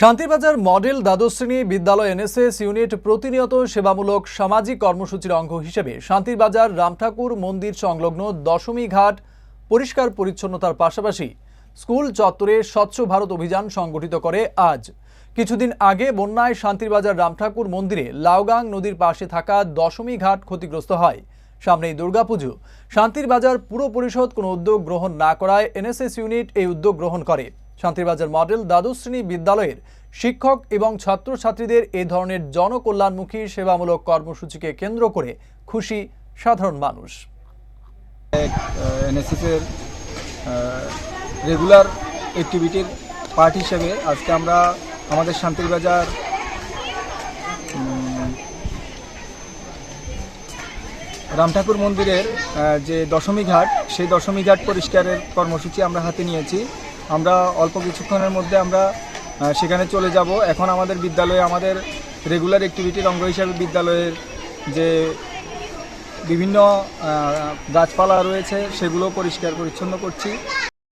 Shantibazar model দ্বাদশ শ্রেণি বিদ্যালয় এনএসএস ইউনিট প্রতিনিয়ত সেবামূলক সামাজিক কর্মসূচির অঙ্গ হিসেবে শান্তিবাজার, রামঠাকুর মন্দির সংলগ্ন দশমী ঘাট পরিষ্কার পরিচ্ছন্নতার পাশাপাশি স্কুল চত্বরে স্বচ্ছ ভারত অভিযান সংগঠিত করে আজ। কিছুদিন আগে বন্যায় শান্তিবাজার, রামঠাকুর মন্দিরে লাউগাং নদীর পাশে থাকা দশমী ঘাট ক্ষতিগ্রস্ত হয়। সামনেই দুর্গাপুজো। শান্তির বাজার পুরো পরিষদ কোনো উদ্যোগ গ্রহণ না করায় এনএসএস ইউনিট এই উদ্যোগ গ্রহণ করে। শান্তিরবাজার মডেল দ্বাদশ শ্রেণি বিদ্যালয়ের শিক্ষক এবং ছাত্রছাত্রীদের এ ধরনের জনকল্যাণমুখী সেবামূলক কর্মসূচিকে কেন্দ্র করে খুশি সাধারণ মানুষ। এনএসএসের রেগুলার অ্যাক্টিভিটির পার্ট হিসেবে আজকে আমরা আমাদের শান্তিরবাজার রামঠাকুর মন্দিরের যে দশমী ঘাট সেই দশমী ঘাট পরিষ্কারের কর্মসূচি আমরা হাতে নিয়েছি। আমরা অল্প কিছুক্ষণের মধ্যে আমরা সেখানে চলে যাব। এখন আমাদের বিদ্যালয়ে আমাদের রেগুলার অ্যাক্টিভিটির অঙ্গ হিসাবে বিদ্যালয়ের যে বিভিন্ন গাছপালা রয়েছে, সেগুলো পরিষ্কার পরিচ্ছন্ন করছি।